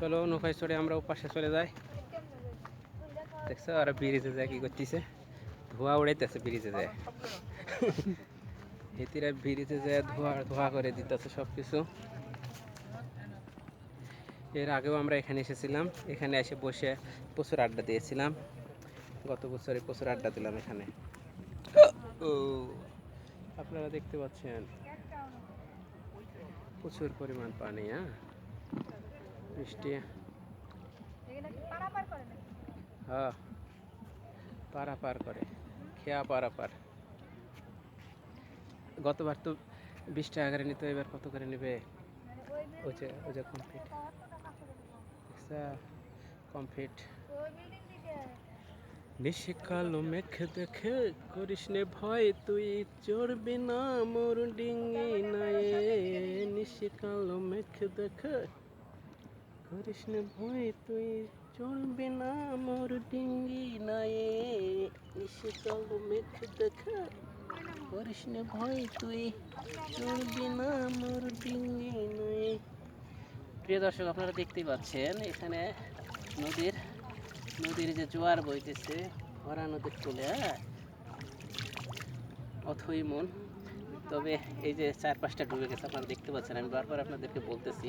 চলো, নৌকায় চড়ে আমরা পাশে চলে যাই। দেখছ, আর ব্রিজে যায়, কি করতেছে? ধোয়া উড়াইতেছে ব্রিজে যায়। হেতিরা ব্রিজে যায়, ধোয়া ধোয়া করে দিতেছে সব কিছু এর আগেও আমরা এখানে এসেছিলাম। এখানে এসে বসে প্রচুর আড্ডা দিয়েছিলাম। গত বছরে প্রচুর আড্ডা দিলাম এখানে। ও। আপনারা দেখতে পাচ্ছেন। প্রচুর পরিমাণ পানি হ্যাঁ? বৃষ্টি হ্যাঁ। পারা পার করে। খেয়া পারা পার গতবার তো বিশ টাকা করে নিত, এবার কত করে নেবে? কমপ্লিট কমপ্লিট নিশিকালো মেঘ দেখে করিস নে ভয়, তুই চড়বি না মোর ডিঙ্গি নায়ে। নিশিকালো মেঘ দেখে করিস নে ভয়, তুই চড়বি না মোর ডিঙ্গি নায়ে। নিশিকালো মেঘ দেখে করিস নে ভয়, তুই চড়বি না মোর ডিঙ্গি নায়ে। প্রিয় দর্শক, আপনারা দেখতেই পাচ্ছেন, এখানে নদীর নদীর যে জোয়ার বইতেছে, ভরা নদীর চলে হ্যাঁ? অথই মন। তবে এই যে চার পাঁচটা ডুবে গেছে, আপনারা দেখতে পাচ্ছেন, আমি বারবার আপনাদেরকে বলতেছি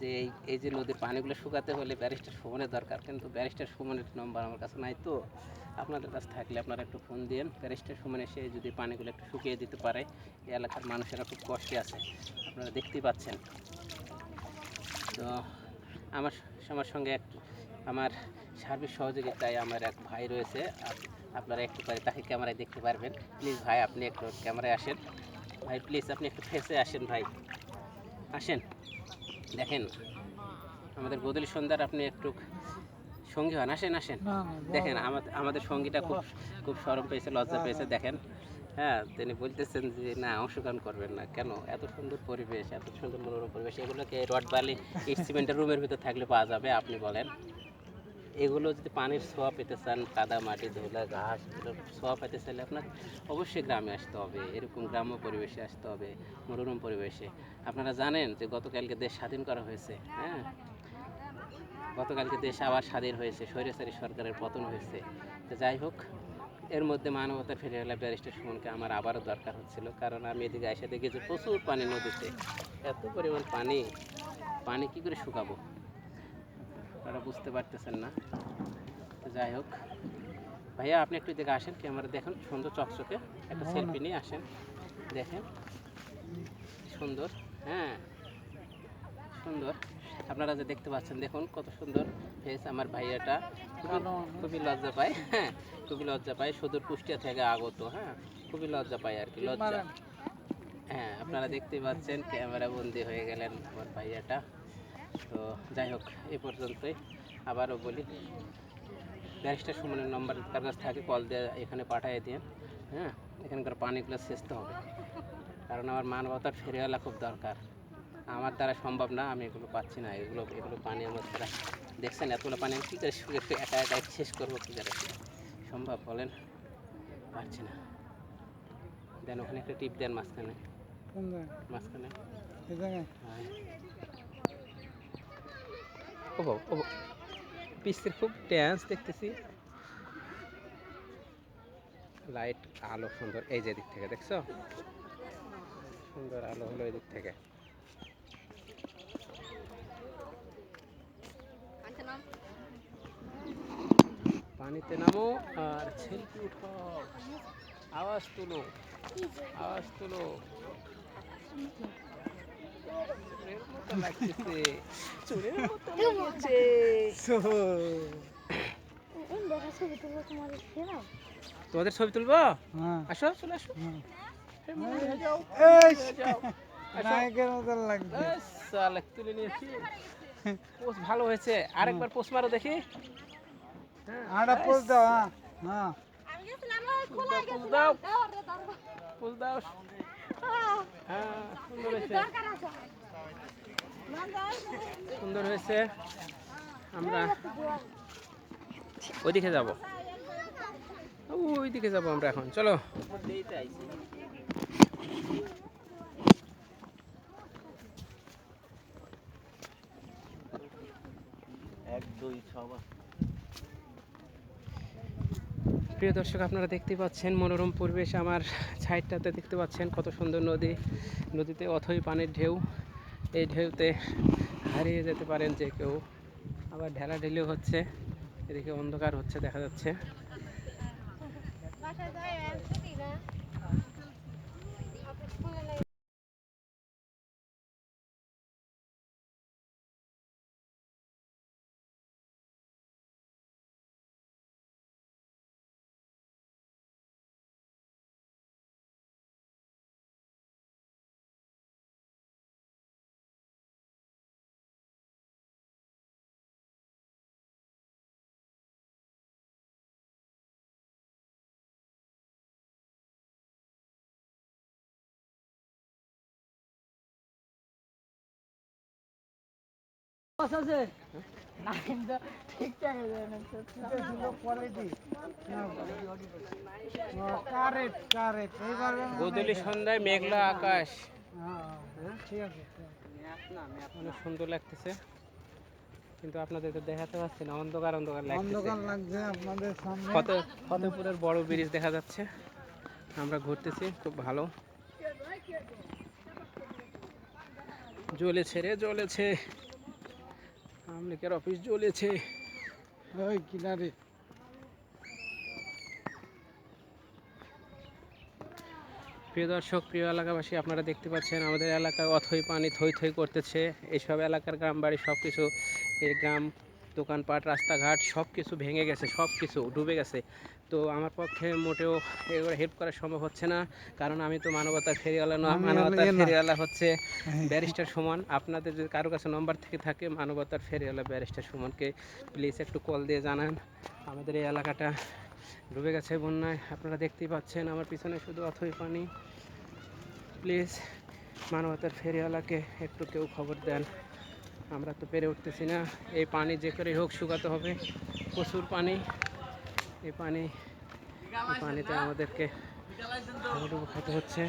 যে এই এই যে নদীর পানিগুলো শুকাতে হলে ব্যারিস্টার সুমনের দরকার, কিন্তু ব্যারিস্টার সুমনের নম্বর আমার কাছে নাই তো। আপনাদের কাছে থাকলে আপনারা একটু ফোন দিন ব্যারিস্টার সুমন এসে যদি পানিগুলো একটু শুকিয়ে দিতে পারে, এই এলাকার মানুষেরা খুব কষ্টে আছে। আপনারা দেখতেই পাচ্ছেন। তো আমার আমার সঙ্গে আমার সার্বিক সহযোগিতায় আমার এক ভাই রয়েছে। আপনারা একটু পরে তাকে ক্যামেরায় দেখতে পারবেন। প্লিজ ভাই আপনি একটু ক্যামেরায় আসেন। ভাই প্লিজ আপনি একটু ফেসে আসেন ভাই। আসেন। দেখেন আমাদের বদলি সন্ধ্যার আপনি একটু সঙ্গী হন। আসেন আসেন। দেখেন আমাদের আমাদের সঙ্গীটা খুব খুব সরম পেয়েছে লজ্জা পেয়েছে দেখেন। হ্যাঁ তিনি বলতেছেন যে না অংশগ্রহণ করবেন না। কেন? এত সুন্দর পরিবেশ এত সুন্দর মনোরম পরিবেশ। এগুলোকে রড বালি সিমেন্টের রুমের ভিতর থাকলে পাওয়া যাবে আপনি বলেন। এগুলো যদি পানির ছোঁয়া পেতে চান, কাদা মাটি, ধুলা, ঘাস, এগুলোর ছোঁয়া পেতে চাইলে আপনার অবশ্যই গ্রামে আসতে হবে। এরকম গ্রাম্য পরিবেশে আসতে হবে, মনোরম পরিবেশে। আপনারা জানেন যে গতকালকে দেশ স্বাধীন করা হয়েছে হ্যাঁ? গতকালকে দেশ আবার স্বাধীন হয়েছে, স্বৈরাচারী সরকারের পতন হয়েছে। তো যাই হোক, এর মধ্যে মানবতার ফিরে এলা ব্যারিস্টার সুমনকে আমার আবারও দরকার হচ্ছিল, কারণ আমি এদিকে এসে দেখি যে প্রচুর পানি নদীতে। এত পরিমাণ পানি পানি কি করে শুকাবো? আপনারা বুঝতে পারতেছেন না। যাই হোক ভাইয়া আপনি একটু এদিকে আসেন ক্যামেরা দেখুন সুন্দর চকচকে একটা সেলফি নিয়ে আসেন দেখেন সুন্দর হ্যাঁ সুন্দর। আপনারা যে দেখতে পাচ্ছেন দেখুন কত সুন্দর ফেস আমার ভাইয়াটা। খুবই- খুবই লজ্জা পায় হ্যাঁ খুবই লজ্জা পায়। সুদূর কুষ্টিয়া থেকে আগত হ্যাঁ খুবই লজ্জা পায় আর কি লজ্জা। হ্যাঁ আপনারা দেখতে পাচ্ছেন ক্যামেরা বন্দি হয়ে গেলেন আমার ভাইয়াটা। তো যাই হোক এ পর্যন্তই। আবারও বলি ব্যারিস্টার সুমনের নম্বর তার কাছে থাকে কল দিয়ে এখানে পাঠিয়ে দিন হ্যাঁ? এখানকার পানিগুলো সেচতে হবে। কারণ আমার মানবতার ফেরিওয়ালা খুব দরকার। আমার দ্বারা সম্ভব না আমি এগুলো পাচ্ছি না। এগুলো এগুলো পানি আমার দ্বারা। দেখছেন এতগুলো পানি আমি কী করে একা একা শেষ করব কী করে? সম্ভব বলেন পারছি না। দেন ওখানে একটা টিপ দেন মাঝখানে। মাঝখানে। হ্যাঁ। ও বাবা, ও বাবা। পিসের খুব ড্যান্স দেখতেছি। লাইট আলো সুন্দর। এই যে দিক থেকে দেখছ? সুন্দর আলো হলো এই দিক থেকে। পানিতে নামো। আর সেলফি উঠাও। আওয়াজ তুলো। আওয়াজ তুলো। তোমাদের ছবি তুলবো? আসো চলে আসো। এই হয়ে হয়ে তুলে নিয়েছি। পোস্ট ভালো হয়েছে। আরেকবার পোস্ট মারো দেখি। হ্যাঁ। পোস্ট দাও। পোস্ট দাও। হ্যাঁ সুন্দর হয়েছে। সুন্দর হয়েছে আমরা ওইদিকে যাব। ওইদিকে যাব আমরা এখন। চলো। এক, দুই ছবার প্রিয় দর্শক, আপনারা দেখতে পাচ্ছেন মনোরম পরিবেশ আমার সাইডটাতে দেখতে পাচ্ছেন, কত সুন্দর নদী। নদীতে অথই পানির ঢেউ। এই ঢেউতে হারিয়ে যেতে পারেন যে কেউ। আবার ঢেলা ঢেলেও হচ্ছে, এদিকে অন্ধকার হচ্ছে, দেখা যাচ্ছে। গোদলি সন্ধ্যায় মেঘলা আকাশ। অনেক সুন্দর লাগতেছে। কিন্তু আপনাদের তো দেখাতে পাচ্ছি না অন্ধকার অন্ধকার লাগছে আপনাদের সামনে। ফত ফতেপুরের বড় ব্রিজ দেখা যাচ্ছে। আমরা ঘুরতেছি খুব ভালো। জ্বলেছে রে জ্বলেছে। আমলিকের অফিস জ্বলেছে। ওই কিনারে। প্রিয় দর্শক প্রিয় এলাকাবাসী আপনারা দেখতে পাচ্ছেন আমাদের এলাকায় অথই পানি থই থই করতেছে। এইসব এলাকার গ্রাম বাড়ি সব কিছু এই গ্রাম দোকানপাট রাস্তাঘাট সব কিছু ভেঙে গেছে সব কিছু ডুবে গেছে। তো আমার পক্ষে মোটেও এগুলো হেল্প করা সম্ভব হচ্ছে না। কারণ আমি তো মানবতার ফেরিওয়ালা না মানবতার ফেরিওয়ালা হচ্ছে ব্যারিস্টার সমান। আপনাদের যদি কারও কাছে নম্বর থেকে থাকে মানবতার ফেরিওয়ালা ব্যারিস্টার সমানকে প্লিজ একটু কল দিয়ে জানান। আমাদের এই এলাকাটা ডুবে গেছে বন্যায়। আপনারা দেখতেই পাচ্ছেন আমার পিছনে শুধু অথই পানি। প্লিজ মানবতার ফেরিওয়ালাকে একটু কেউ খবর দেন। আমরা তো পেরে উঠতেছি না। এই পানি যে করে হোক শুকাতে হবে। প্রচুর পানি। এই পানি পানিতে আমাদেরকে খেতে হচ্ছে।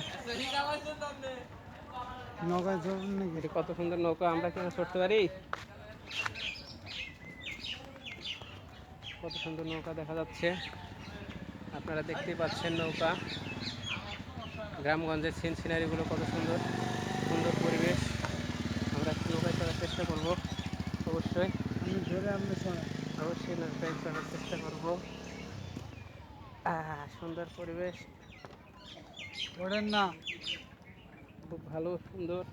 নাকি? কত সুন্দর নৌকা আমরা কেন চড়তে পারি? কত সুন্দর নৌকা দেখা যাচ্ছে। আপনারা দেখতেই পাচ্ছেন নৌকা। গ্রামগঞ্জের সিন সিনারিগুলো কত সুন্দর পরিবেশ আমরা একটু নৌকায় চড়ার চেষ্টা করব। অবশ্যই। আমি ধরে শোনেন অবশ্যই নৌকায় চড়ার চেষ্টা করব। সুন্দর পরিবেশ। ওড়েন না। খুব ভালো সুন্দর।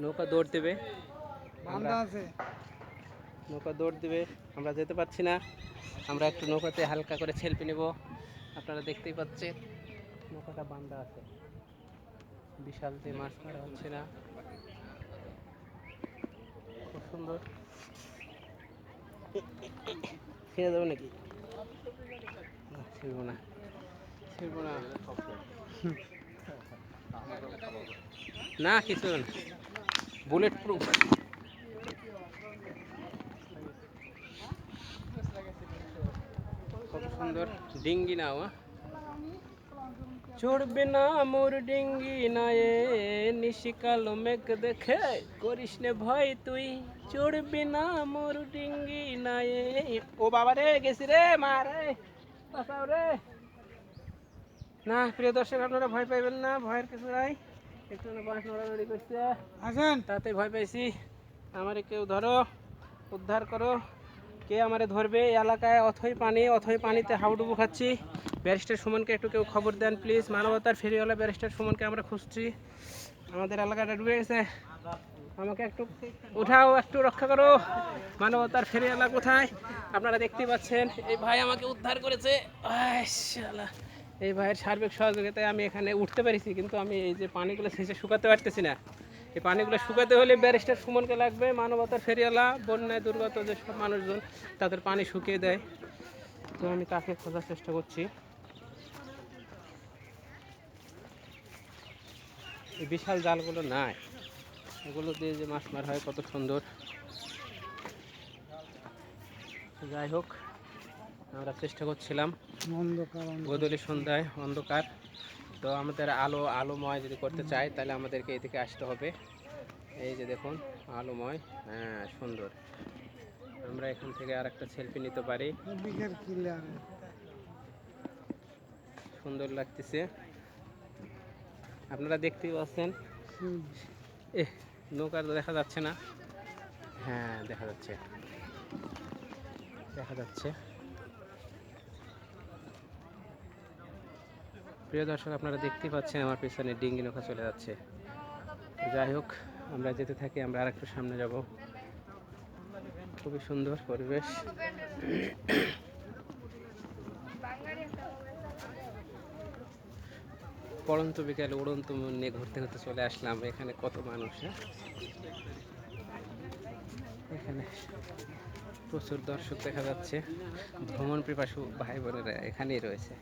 নৌকা দৌড় দেবে। নৌকা দৌড় দেবে। আমরা যেতে পারছি না। আমরা একটু নৌকাতে হালকা করে সেলফি নেব। আপনারা দেখতেই পাচ্ছেন, নৌকাটা বান্ধা আছে। বিশাল যে মাছ মারা হচ্ছে না। খুব সুন্দর। ছেড়ে দেবো নাকি? ছেড়বো না। ছেড়বো না। না, কিছু না। বুলেট প্রুফ সুন্দর। ডিঙ্গি নাও? চড়বে না মোর ডিঙ্গি নায়ে নিশিকালো মেঘ দেখে করিস নে ভয় তুই। চড়বি না মোর ডিঙ্গি নায়ে। ও বাবা রে গেছি রে মা রে রে। না প্রিয় দর্শক আপনারা ভয় পাইবেন না ভয়ের কিছু নাই। একটু বাঁশ নড়ানড়ি করছে। আছেন তাতে ভয় পাইছি। আমারে কেউ ধরো উদ্ধার করো। কে আমারে ধরবে এই এলাকায়? অথই পানি, অথই পানিতে হাউডুবু খাচ্ছি। ব্যারিস্টার সুমনকে একটু কেউ খবর দেন, প্লিজ। মানবতার ফেরিওয়ালা ব্যারিস্টার সুমনকে আমরা খুঁজছি। আমাদের এলাকাটা ডুবে গেছে। আমাকে একটু উঠাও, একটু রক্ষা করো। মানবতার ফেরিওয়ালা কোথায়? আপনারা দেখতেই পাচ্ছেন, এই ভাই আমাকে উদ্ধার করেছে। এই ভাইয়ের সার্বিক সহযোগিতায় আমি এখানে উঠতে পেরেছি, কিন্তু আমি এই যে পানিগুলো শেষে শুকাতে পারতেছি না। এই পানিগুলো শুকাতে হলে ব্যারিস্টার সুমনকে লাগবে মানবতার ফেরিওয়ালা বন্যায় দুর্গত যেসব মানুষজন তাদের পানি শুকিয়ে দেয়। তো আমি তাকে খোঁজার চেষ্টা করছি। এই বিশাল জালগুলো নাই। এগুলো দিয়ে যে মাছ মারা হয় কত সুন্দর। যাই হোক আমরা চেষ্টা করছিলাম। গোদলি সন্ধ্যায় অন্ধকার। তো আমাদের আলো আলোময় যদি করতে চাই তাহলে আমাদেরকে এদিকে আসতে হবে। এই যে দেখুন আলোময় হ্যাঁ সুন্দর। আমরা এখান থেকে আর একটা সেলফি নিতে পারি। সুন্দর লাগতেছে। আপনারা দেখতেই পাচ্ছেন? এ নৌকা দেখা যাচ্ছে না। হ্যাঁ দেখা যাচ্ছে। দেখা যাচ্ছে। প্রিয় দর্শক, আপনারা দেখতেই পাচ্ছেন আমার পেছনে ডিঙ্গি নৌকা চলে যাচ্ছে। যাই হোক, আমরা যেতে থাকি, আমরা আর একটু সামনে যাব। খুবই সুন্দর পরিবেশ। পড়ন্ত বিকালে, উড়ন্ত মন নিয়ে ঘুরতে ঘুরতে চলে আসলাম। এখানে কত মানুষ হ্যাঁ? এখানে প্রচুর দর্শক দেখা যাচ্ছে। ভ্রমণ পিপাসু ভাই বোনেরা এখানেই রয়েছে।